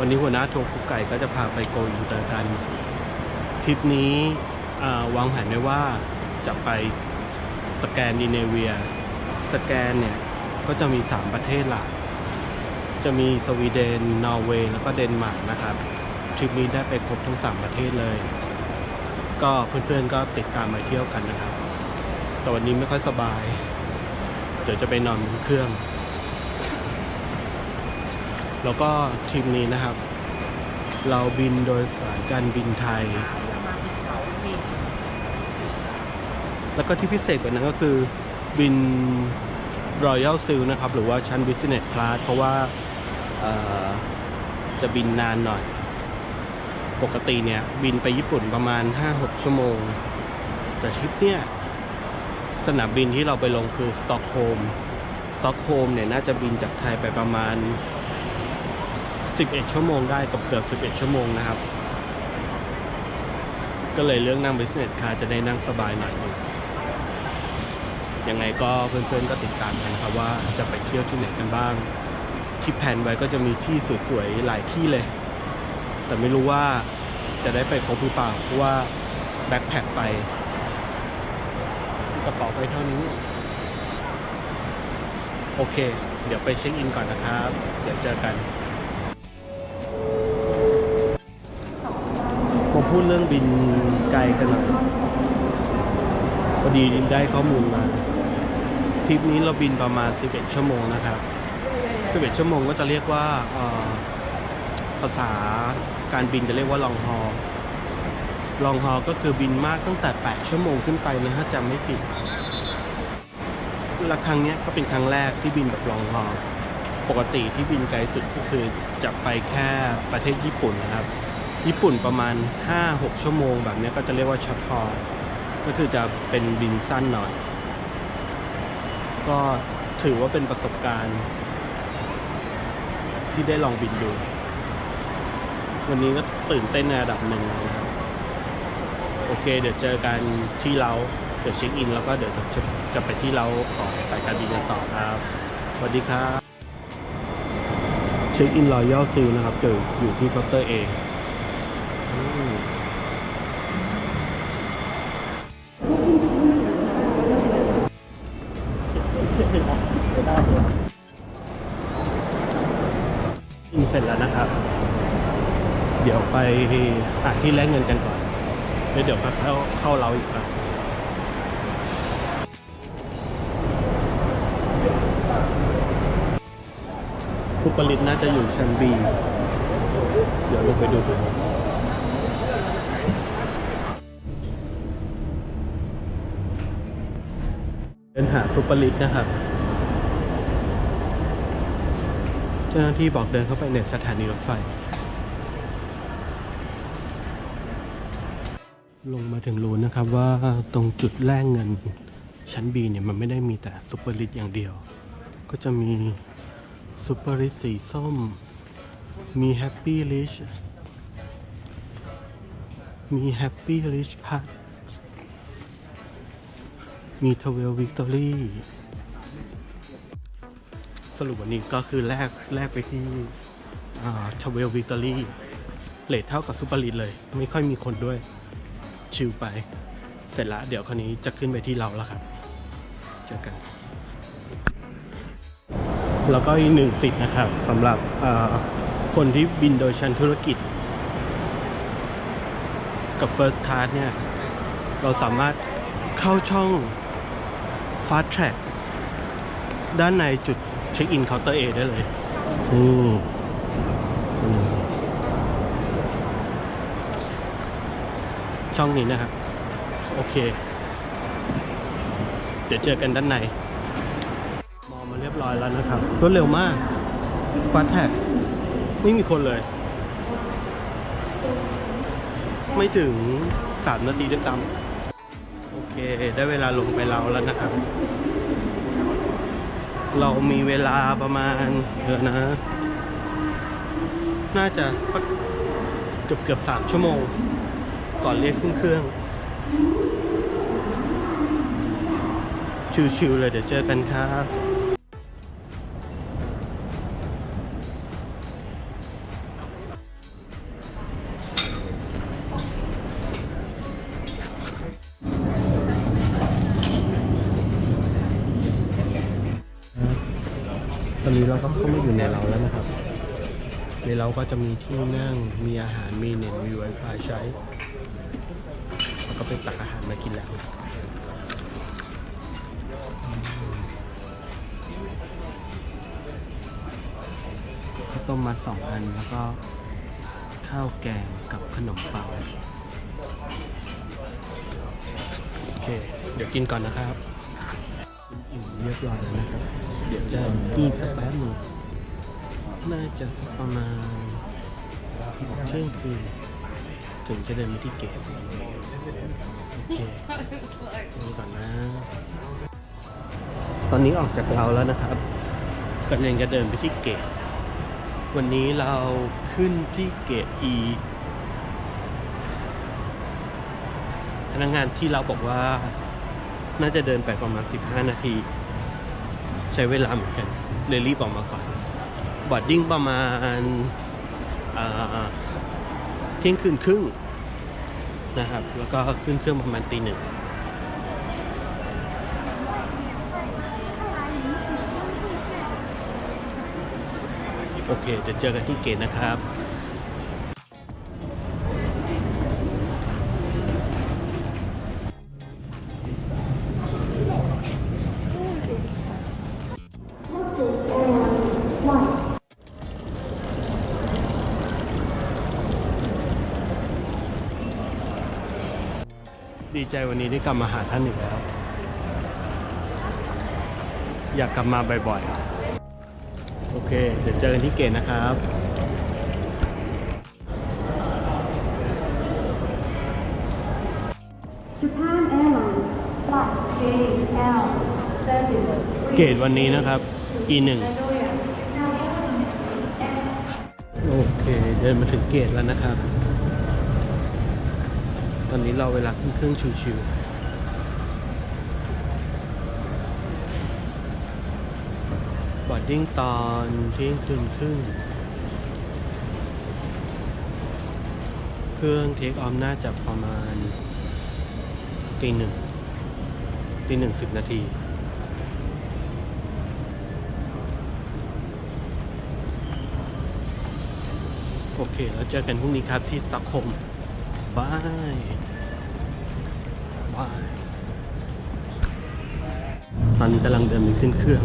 วันนี้หัวหน้าโทรคุกไก่ก็จะพาไปโกอินเตอร์กัน ทริปนี้วางแผนไว้ว่าจะไปสแกนดิเนเวีย สแกนเนี่ยก็จะมี 3 ประเทศหลัก จะมีสวีเดน นอร์เวย์ แล้วก็เดนมาร์กนะครับ ทริปนี้ได้ไปครบทั้ง 3 ประเทศเลย ก็เพื่อนๆก็ติดตามมาเที่ยวกันนะครับ แต่วันนี้ไม่ค่อยสบาย เดี๋ยวจะไปนอนบนเครื่อง แล้วก็ทริปนี้นะครับ เราบินโดยสายการบินไทย แล้วก็ที่พิเศษกว่านั้นก็คือบิน Royal s i l นะครับ หรือว่าชั้น Business Class เพราะว่าจะบินนานหน่อย ปกติเนี่ย บินไปญี่ปุ่นประมาณ 5-6 ชั่วโมง แต่ทริปเนี่ยสนามบินที่เราไปลงคือสต็อกโฮล์มสต็อกโฮล์มเนี่ยน่าจะบินจากไทยไปประมาณ 11 ชั่วโมงได้กับเกือบ11 ชั่วโมงนะครับ ก็เลยเลือกนั่ง Business Class จะได้นั่งสบายหน่อยนึงยังไงก็เพื่อนๆก็ติดตามกันครับว่าจะไปเที่ยวที่ไหนกันบ้าง ที่แผนไว้ก็จะมีที่สวยๆหลายที่เลย แต่ไม่รู้ว่าจะได้ไปครบหรือเปล่าเพราะว่าแบ็คแพคไปกระเป๋าไปเท่านี้ โอเค เดี๋ยวไปเช็คอินก่อนนะครับ เดี๋ยวเจอกัน พูดเรื่องบินไกลกันหน่อยพอดีได้ข้อมูลมาทริปนี้เราบินประมาณ 11 ชั่วโมงนะครับ11ชั่วโมงก็จะเรียกว่าภาษาการบินจะเรียกว่าลองฮอลองฮอก็คือบินมากตั้งแต่ 8 ชั่วโมงขึ้นไปนะถ้าจำไม่ผิดและครั้งนี้ก็เป็นครั้งแรกที่บินแบบลองฮอปกติที่บินไกลสุดก็คือจะไปแค่ประเทศญี่ปุ่นนะครับ ญี่ปุ่นประมาณ 5-6 ชั่วโมงแบบนี้ก็จะเรียกว่าช็อตฮอลก็คือจะเป็นบินสั้นหน่อย ก็ถือว่าเป็นประสบการณ์ ที่ได้ลองบินดู วันนี้ก็ตื่นเต้นในระดับหนึ่งนะครับโอเค เดี๋ยวเจอกันที่เราเดี๋ยวเช็คอิน แล้วก็เดี๋ยวจะจะจะไปที่เราของสายการบินกันต่อครับ สวัสดีครับ เช็คอินรอยัลซิลนะครับเจออยู่ที่เคาน์เตอร์เอง อินเสร็จแล้วนะครับ เดี๋ยวไปหาที่แลกเงินกันก่อน แล้วเดี๋ยวก็เข้าเข้าเราอีกครับฟุปริตน่าจะอยู่ชั้นบี เดี๋ยวลงไปดูกัน หาฟุปริตนะครับ เจ้าหน้าที่บอกเดินเข้าไปในสถานีรถไฟ ลงมาถึงรู้นะครับว่าตรงจุดแลกเงินชั้นบีเนี่ย มันไม่ได้มีแต่ซุปเปอร์ลิตอย่างเดียว ก็จะมีซุปเปอร์ลิตสีส้ม มีแฮปปี้ลิชมีแฮปปี้ลิชพัท มีทเวลวิกตอรี่สรุปวันนี้ก็คือแลกแลกไปที่ทเวลวิกตอรี่เลทเท่ากับซุปเปอร์ลิตเลย ไม่ค่อยมีคนด้วย ชิลไป เสร็จล้วเดี๋ยวคราวนี้จะขึ้นไปที่เราแล้วครับ เจอกัน แล้วก็อีกหนึ่งสิทธิ์นะครับสำหรับคนที่บินโดยชั้นธุรกิจ กับ First Class เนี่ย เราสามารถเข้าช่อง Fast Track ด้านในจุดเช็คอินเคาน์เตอร์ A ได้เลยนี่อืมช่องนี้นะครับ โอเค เดี๋ยวเจอกันด้านในมมาเรียบร้อยแล้วนะครับรวดเร็วมากฟาสแท็กไม่มีคนเลย ไม่ถึง3นาทีด้วยซ้ำโอเค ได้เวลาลงไปเราแล้วนะครับ เรามีเวลาประมาณเดี๋ยวนะ น่าจะเกือบเกือบสามชั่วโมง ก่อนเรียกขึ้นเครื่อง ชิวๆเลยเดี๋ยวเจอกันครับ ในเราก็จะมีที่นั่ง มีอาหาร มีเน็ตมี Wi-Fi ใช้ แล้วก็ไปตักอาหารมากินแล้วข้าวต้มมัดสองอัน แล้วก็ข้าวแกงกับขนมเปาโอเค เดี๋ยวกินก่อนนะครับอิ่มเรียบร้อยแล้วนะครับ เดี๋ยวจะกินแป๊บหนึง น่าจะประมาณเที่ยงคืนถึงจะเดินไปที่เกตโอเคดูก่อนนะ ตอนนี้ออกจากเราแล้วนะครับกำลังจะเดินไปที่เกต วันนี้เราขึ้นที่เกต E พนักงานที่เราบอกว่าน่าจะเดินไปประมาณ 15 นาที ใช้เวลาเหมือนกันเลยรีบออกมาก่อน บอดดิ้งประมาณเที่ยงคืนครึ่งนะครับ แล้วก็ขึ้นเครื่องประมาณตีหนึ่งโอเค เดี๋ยวเจอกันที่เกตนะครับ ใจวันนี้ได้กลับมาหาท่านอีกแล้ว อยากกลับมาบ่อยๆ โอเค เดี๋ยวเจอกันที่เกตนะครับ Japan Airlines Flight JL เกตวันนี้นะครับ E1 โอเค เดินมาถึงเกตแล้วนะครับต อนนี้เราเวลาขึ้นเครื่องชิวๆบอดดิ้งตอนเที่ยงคืนครึ่ง เครื่องเทคออมน่าจะประมาณตีหนึ่งตีหนึ่งสิบนาทีโอเค แล้วเจอกันพรุ่งนี้ครับที่สต็อกโฮล์มบาย ตอนนี้กำลังเดินไปขึ้นเครื่อง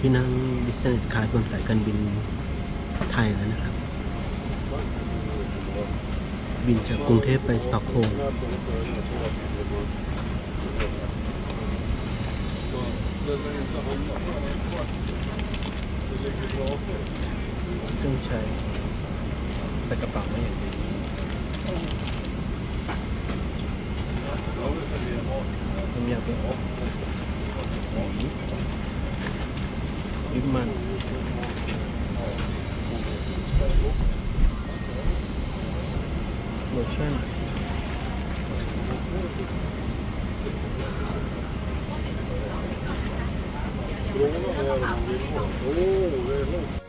ที่นั่ง business class บนสายการบินไทยแล้วนะครับ บินจากกรุงเทพไปสตอกโฮล์มเครื่องใช้ใส่กระเป๋าไม่อย่างดีน้ำยาเป็น ลิปมันโลชั่นโ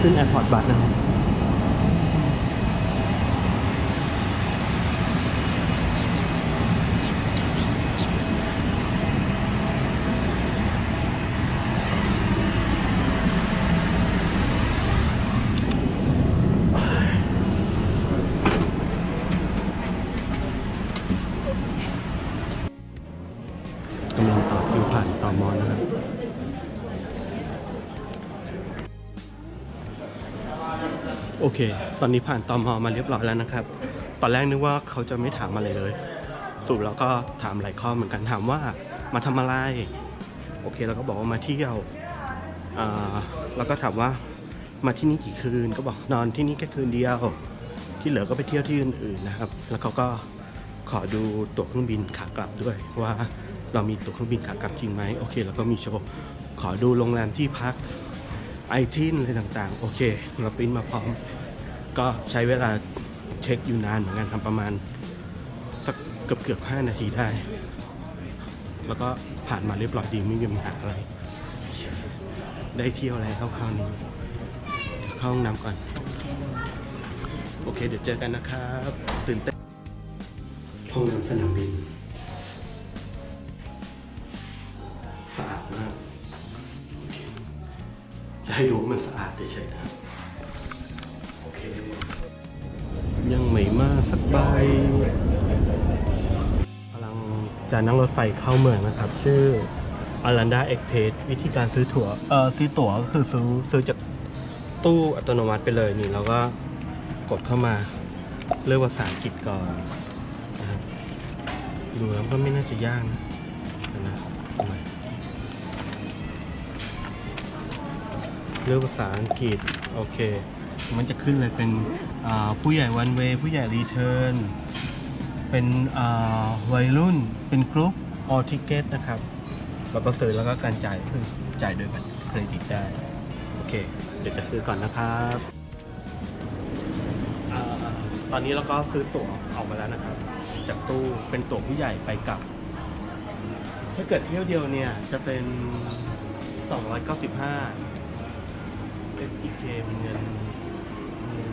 ขึ้นแอร์พอร์ตบัสนะครับ เค ตอนนี้ผ่านตอมอมาเรียบร้อยแล้วนะครับ ตอนแรกนึกว่าเขาจะไม่ถามอะไรเลยสรุปแล้วก็ถามหลายข้อเหมือนกันถามว่ามาทำอะไร โอเคแล้วก็บอกว่ามาเที่ยวอ่าแล้วก็ถามว่ามาที่นี่กี่คืนก็บอกนอนที่นี่แค่คืนเดียว ที่เหลือก็ไปเที่ยวที่อื่นๆนะครับ แล้วเขาก็ขอดูตั๋วเครื่องบินขากลับด้วยว่าเรามีตั๋วเครื่องบินขากลับจริงไหมโอเค แล้วก็มีโชว์ขอดูโรงแรมที่พักไอทินอะไรต่างๆ โอเค เราปริ้นมาพร้อม ก็ใช้เวลาเช็คอยู่นานเหมือนกันทำประมาณสักเกือบเกือบห้านาทีได้ แล้วก็ผ่านมาเรียบร้อยดีไม่มีปัญหาอะไร ได้เที่ยวแล้วคราวนี้เข้าห้องน้ำก่อน โอเคเดี๋ยวเจอกันนะครับตื่นเต้นห้องน้ำสนามบินสะอาดมากจะให้ดูมันสะอาดเฉยๆนะ มาสักำลังจะนั่งรถไฟเข้าเมืองนะครับ ชื่อ Aranda Express วิธีการซื้อตั๋วเออซื้อตั๋วก็คือซื้อซื้อจากตู้อัตโนมัติไปเลยนี่เราก็กดเข้ามาเลือกภาษาอังกฤษก่อนนะครับดูแล้วก็ไม่น่าจะยากนะเดี๋ยวนะเลือกภาษาอังกฤษ โอเค มันจะขึ้นเลยเป็นผู้ใหญ่วันเวผู้ใหญ่รีเทิร์นเป็นวัยรุ่นเป็นกรุ๊ปออทิเกตนะครับแล้วก็ซื้อแล้วก็การจ่ายคือจ่ายโดยบัตรเครดิตได้ โอเค เดี๋ยวจะซื้อก่อนนะครับอตอนนี้เราก็ซื้อตั๋วออกมาแล้วนะครับ จากตู้เป็นตั๋วผู้ใหญ่ไปกลับ ถ้าเกิดเที่ยวเดียวเนี่ยจะเป็น 295 SEK เป็นเงินเงิน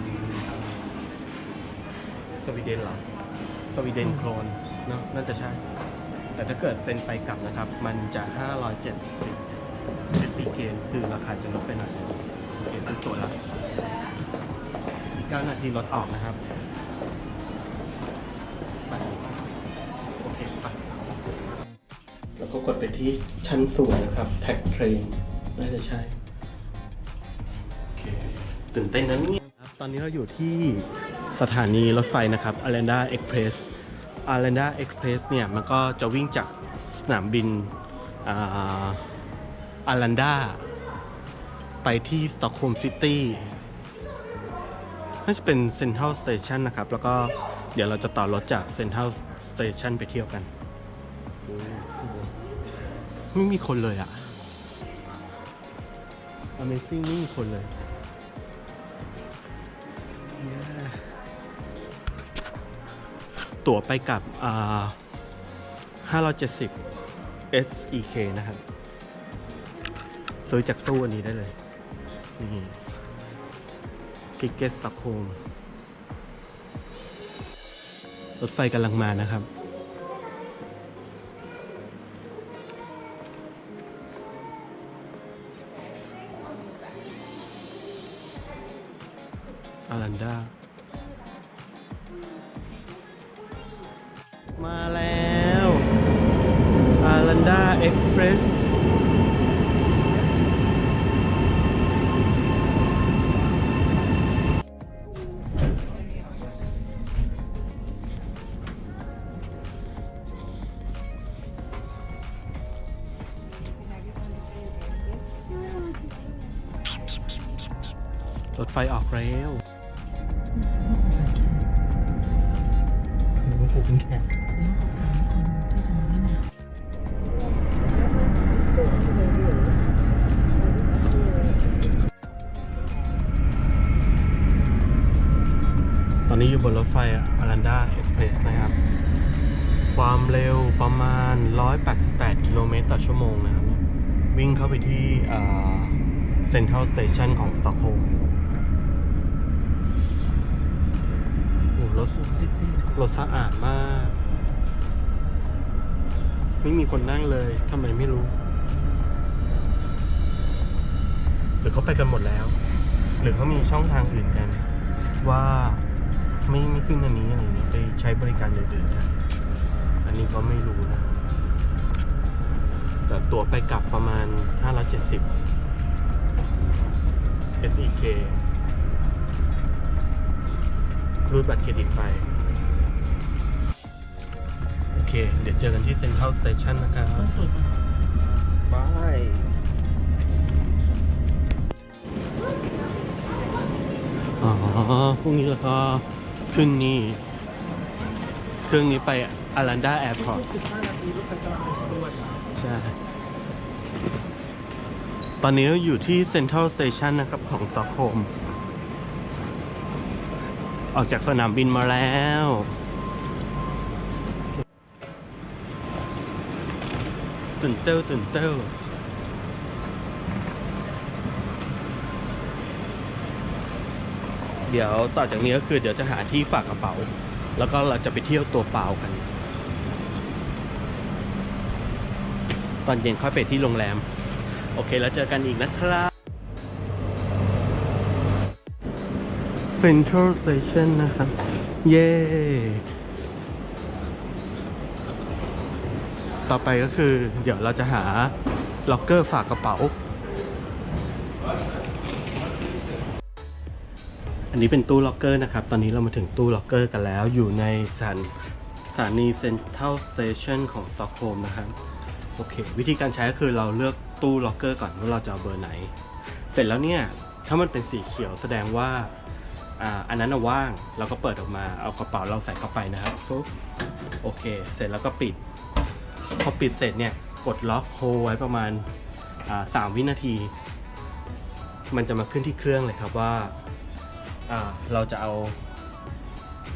สวีเดนเหรอสวีเดนโครนเนาะน่าจะใช่ แต่ถ้าเกิดเป็นไปกลับนะครับ มันจะ 570 SEK คือราคาจะลดไปหน่อยโอเคซื้อตัวแล้วอีก9นาทีรถออกนะครับไปโอเคไปแล้วก็กดไปที่ชั้นสูงนะครับ แท็กเทรนน่าจะใช่ โอเค ตื่นเต้นนะเนี่ยครับตอนนี้เราอยู่ที่ สถานีรถไฟนะครับ Arenda Express Arenda Express เนี่ยมันก็จะวิ่งจากสนามบินอารันดาไปที่สตอกโฮล์มซิตี้น่าจะเป็นเซ็นทรัลสเตชันนะครับ แล้วก็เดี๋ยวเราจะต่อรถจากเซ็นทรัลสเตชันไปเที่ยวกัน ไม่มีคนเลยอะ Amazing ไม่มีคนเลย Yeah ตั๋วไปกับอ่า570 SEK นะครับ ซื้อจากตู้อันนี้ได้เลย นี่กิเกสสโคมรถไฟกำลังมานะครับอารันดา ถไฟออกแล้วโหเป็นแขกตอนนี้อยู่บนรถไฟอารันดาเอ็กเพรสนะครับ ความเร็วประมาณ 188 กิโลเมตรต่อชั่วโมงนะครับ วิ่งเข้าไปที่เซ็นทรัลสเตชันของสตอกโฮล์ม รถสะอาดมาก ไม่มีคนนั่งเลยทำไมไม่รู้ หรือเขาไปกันหมดแล้ว หรือเขามีช่องทางอื่นกัน ว่าไม่ไม่ขึ้นอันนี้อะไรเงี้ยไปใช้บริการอื่นๆนะอันนี้ก็ไม่รู้นะแต่ตั๋วไปกลับประมาณ 570 SEK รูดบัตรเครดิตไป โอเค เดี๋ยวเจอกันที่เซ็นทรัลสเตชันนะครับบายอ๋อพรุ่งนี้แล้วก็ขึ้นนี่เครื่องนี้ไปอารันดาแอร์พอร์ตใช่ ตอนนี้เราอยู่ที่เซ็นทรัลสเตชันนะครับของสต็อกโฮล์ม ออกจากสนามบินมาแล้ว ตื่นเต้วตื่นเต้วเดี๋ยวต่อจากนี้ก็คือเดี๋ยวจะหาที่ฝากกระเป๋า แล้วก็เราจะไปเที่ยวตัวเปล่ากัน ตอนเย็นค่อยไปที่โรงแรม โอเคแล้วเจอกันอีกนะครับ Central Station นะครับ เย้ต่อไปก็คือ เดี๋ยวเราจะหาล็อกเกอร์ฝากกระเป๋า อันนี้เป็นตู้ล็อกเกอร์นะครับ ตอนนี้เรามาถึงตู้ล็อกเกอร์กันแล้ว อยู่ในสถานสถานีเซ็นทรัลสเตชันของสตอกโฮล์มนะครับ โอเค วิธีการใช้ก็คือเราเลือกตู้ล็อกเกอร์ก่อนว่าเราจะเอาเบอร์ไหน เสร็จแล้วเนี่ย ถ้ามันเป็นสีเขียวแสดงว่า อันนั้นว่างเราก็เปิดออกมาเอากระเป๋าเราใส่เข้าไปนะครับปุ๊บโอเค เสร็จแล้วก็ปิด พอปิดเสร็จเนี่ยกดล็อกโฮไว้ประมาณสามวินาที มันจะมาขึ้นที่เครื่องเลยครับว่าอ่าเราจะเอา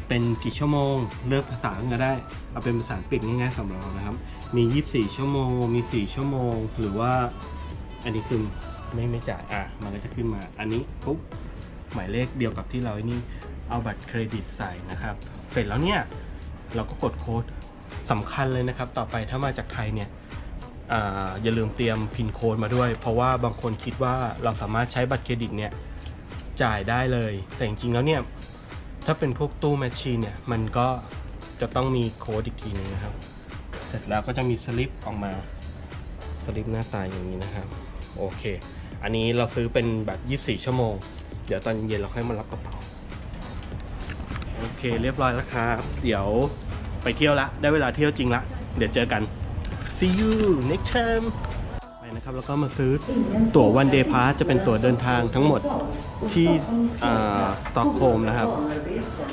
เป็นกี่ชั่วโมง เลือกภาษาก็ได้ เอาเป็นภาษาอังกฤษง่ายๆสำหรับเรานะครับ มี 24 ชั่วโมง มี 4 ชั่วโมง หรือว่า อันนี้คือไม่ไม่จ่ายอะ มันก็จะขึ้นมา อันนี้ปุ๊บ หมายเลขเดียวกับที่เราไอ้นี่เอาบัตรเครดิตใส่นะครับ เสร็จแล้วเนี่ยเราก็กดโค้ดสำคัญเลยนะครับ ต่อไปถ้ามาจากไทยเนี่ยออย่าลืมเตรียมพินโค้ดมาด้วย เพราะว่าบางคนคิดว่าเราสามารถใช้บัตรเครดิตเนี่ยจ่ายได้เลย แต่จริงๆแล้วเนี่ยถ้าเป็นพวกตู้แมชชีนเนี่ยมันก็จะต้องมีโค้ดอีกทีนึงนะครับ เสร็จแล้วก็จะมีสลิปออกมาสลิปหน้าตาอย่างนี้นะครับ โอเค อันนี้เราซื้อเป็นแบบ 24 ชั่วโมง เดี๋ยวตอนเย็นเราค่อยมารับกระเป๋า โอเคเรียบร้อยแล้วครับ เดี๋ยวไปเที่ยวละ ได้เวลาเที่ยวจริงละ เดี๋ยวเจอกัน see you next time ไปนะครับ แล้วก็มาซื้อตั๋ว one day pass จะเป็นตั๋วเดินทางทั้งหมดที่สต็อกโฮล์มนะครับ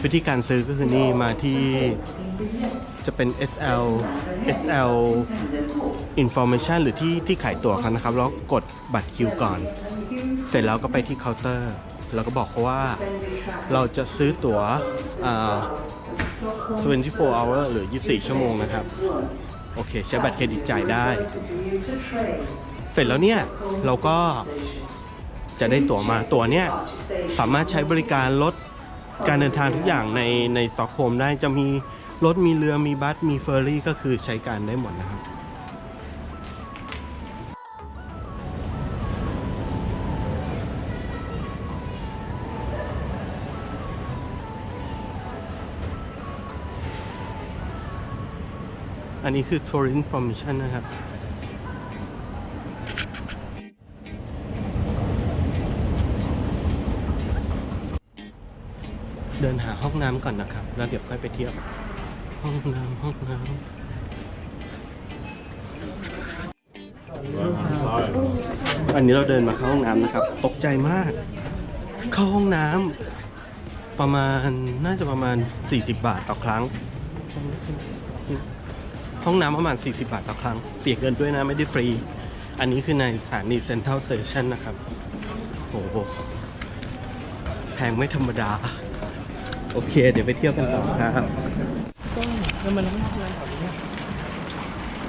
วิธีการซื้อก็คือนี่มาที่จะเป็น SL SL information หรือที่ที่ขายตั๋วเขานะครับ แล้วกดบัตรคิวก่อน เสร็จแล้วก็ไปที่เคาน์เตอร์ แล้วก็บอกเขาว่าเราจะซื้อตั๋วอ่า24 hour หรือ 24 ชั่วโมงนะครับ โอเค ใช้บัตรเครดิตจ่ายได้ เสร็จแล้วเนี่ย เราก็จะได้ตั๋วมา ตั๋วเนี่ยสามารถใช้บริการรถการเดินทางทุกอย่างในในสต็อกโฮล์มได้จะมีรถมีเรือมีบัสมีเฟอร์รี่ก็คือใช้การได้หมดนะครับ อันนี้คือ Tour Information นะครับ เดินหาห้องน้ำก่อนนะครับ แล้วเดี๋ยวค่อยไปเที่ยว ห้องน้ำห้องน้ำอันนี้เราเดินมาเข้าห้องน้ำนะครับ ตกใจมาก เข้าห้องน้ำประมาณน่าจะประมาณ 40 บาทต่อครั้ง ห้องน้ำประมาณ 40 บาทต่อครั้ง เสียเงินด้วยนะ ไม่ได้ฟรี อันนี้คือในสถานีเซ็นทรัลสเตชันนะครับ โอ้โห แพงไม่ธรรมดา โอเค เดี๋ยวไปเที่ยวกันต่อครับแล้วมันต้องทำงานแถวนี้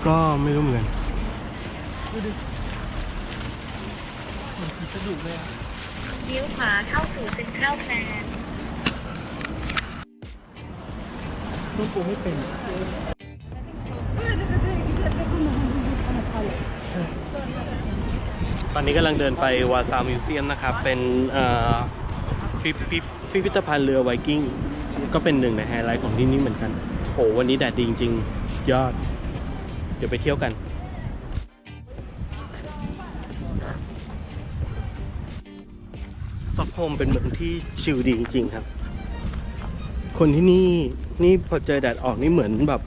ก็ไม่รู้เหมือนกันสะดุกเลยอะเลี้ยวขวาเข้าสู่เซ็นทรัลแพลนต้องกูไม่เป็น ตอนนี้กำลังเดินไปวาซามิวเซียมนะครับ เป็นพิพิพิพิธภัณฑ์เรือไวกิ้ง ก็เป็นหนึ่งในไฮไลท์ของที่นี่เหมือนกันโหวันนี้แดดดีจริงๆ ยอด เดี๋ยวไปเที่ยวกันสต็อกโฮมเป็นเมืองที่ชิลดีจริงๆครับ คนที่นี่นี่พอเจอแดดออกนี่เหมือนแบบ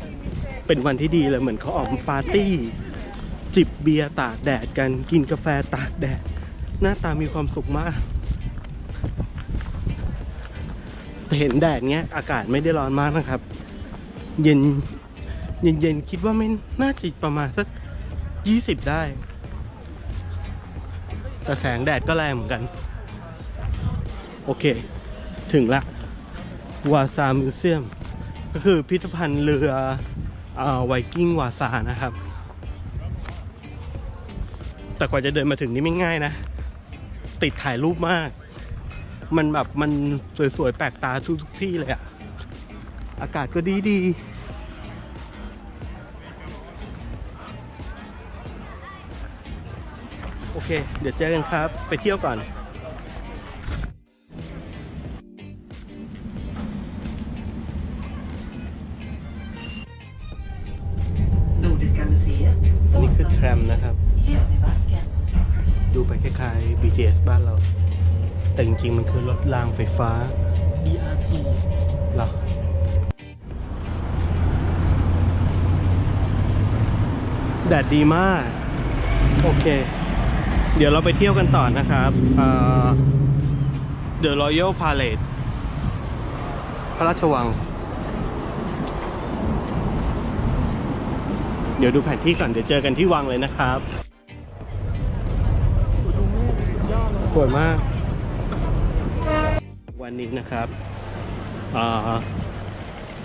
เป็นวันที่ดีเลยเหมือนเขาออกปาร์ตี้ จิบเบียร์ตากแดดกันกินกาแฟตากแดด หน้าตามีความสุขมากเห็นแดดเงี้ยอากาศไม่ได้ร้อนมากนะครับ เย็นเย็นเย็นคิดว่าไม่น่าจะประมาณสักยี่สิบได้ แต่แสงแดดก็แรงเหมือนกัน โอเค ถึงละวาซามิวเซียม ก็คือพิพิธภัณฑ์เรือไวกิ้งวาซานะครับ แต่กว่าจะเดินมาถึงนี่ไม่ง่ายนะ ติดถ่ายรูปมาก มันแบบมันสวยๆ แปลกตาทุกทุกที่เลยอะอากาศก็ดีดีโอเค เดี๋ยวเจอกันครับ ไปเที่ยวก่อน ฟฟ้า BRT เหรอแดดดีมาก โอเค เดี๋ยวเราไปเที่ยวกันต่อนะครับเอ่อ The Royal Palace พระราชวัง เดี๋ยวดูแผนที่ก่อน เดี๋ยวเจอกันที่วังเลยนะครับ สวยมาก วันนี้นะครับ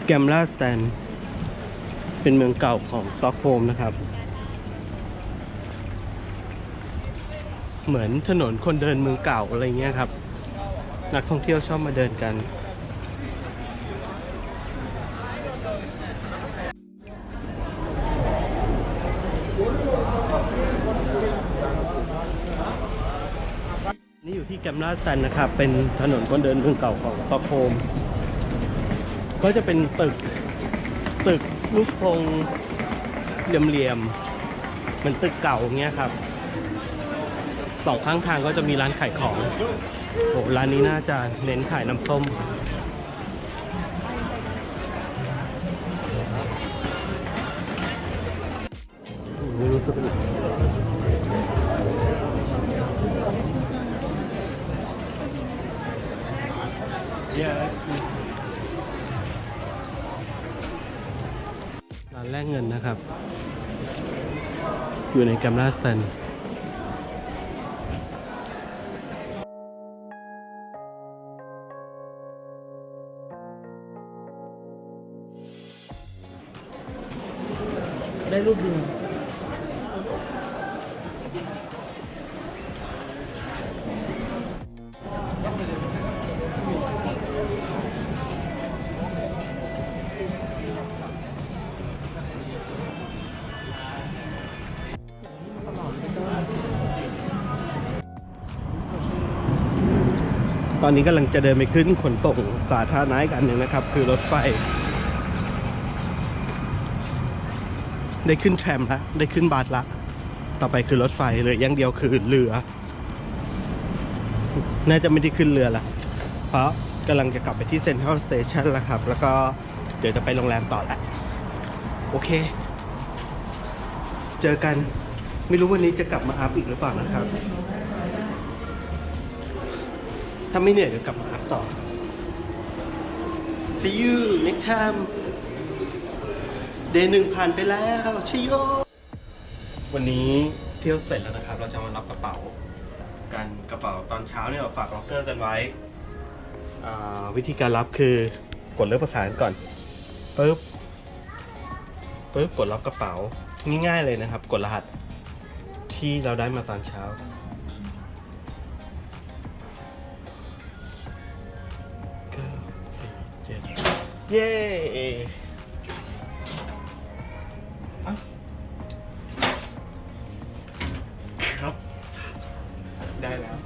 แกมลาสแตน เป็นเมืองเก่าของสต็อกโฮล์มนะครับ เหมือนถนนคนเดินเมืองเก่าอะไรเงี้ยครับ นักท่องเที่ยวชอบมาเดินกัน มลาสแตนนะครับ เป็นถนนคนเดินเมืองเก่าของต็อกโฮล์มก็จะเป็นตึก ตึกรูปทรงเหลี่ยมๆเหมือนตึกเก่าอย่างเงี้ยครับสองข้างทางก็จะมีร้านขายของโอ้ร้านนี้น่าจะเน้นขายน้ำส้ม ไม่รู้สึก อยู่ในกัมลาสตันได้รูปเดียว อนนี้กำลังจะเดินไปขึ้นขนส่งสาธารณะอีกอันหนึ่งนะครับ คือรถไฟ ได้ขึ้นแทรมละได้ขึ้นบัสละ ต่อไปคือรถไฟเลยอย่างเดียวคือเรือ น่าจะไม่ได้ขึ้นเรือละเพราะกำลังจะกลับไปที่เซ็นทรัลสเตชันแล้วครับ แล้วก็เดี๋ยวจะไปโรงแรมต่อละโอเค เจอกันไม่รู้วันนี้จะกลับมาอัพอีกหรือเปล่านะครับ ถ้าไม่เหนื่อยเดี๋ยวกลับมาอัพต่อ See you next time เดย์หนึ่งผ่านไปแล้วชิโยวันนี้เที่ยวเสร็จแล้วนะครับ เราจะมารับกระเป๋ากันกระเป๋าตอนเช้าเนี่ยเราฝากล็อกเกอร์กันไว้ วิธีการรับคือกดเลือกภาษานก่อนปึ๊บปึ๊บกดรับกระเป๋าง่ายๆเลยนะครับ กดรหัสที่เราได้มาตอนเช้า เย้ครับ ได้แล้ว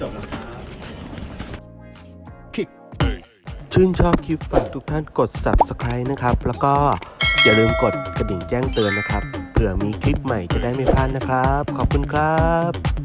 จบแล้วครับชื่นชอบคลิปฝากทุกท่านกด subscribe นะครับ แล้วก็อย่าลืมกดกระดิ่งแจ้งเตือนนะครับ เผื่อมีคลิปใหม่จะได้ไม่พลาดนะครับ ขอบคุณครับ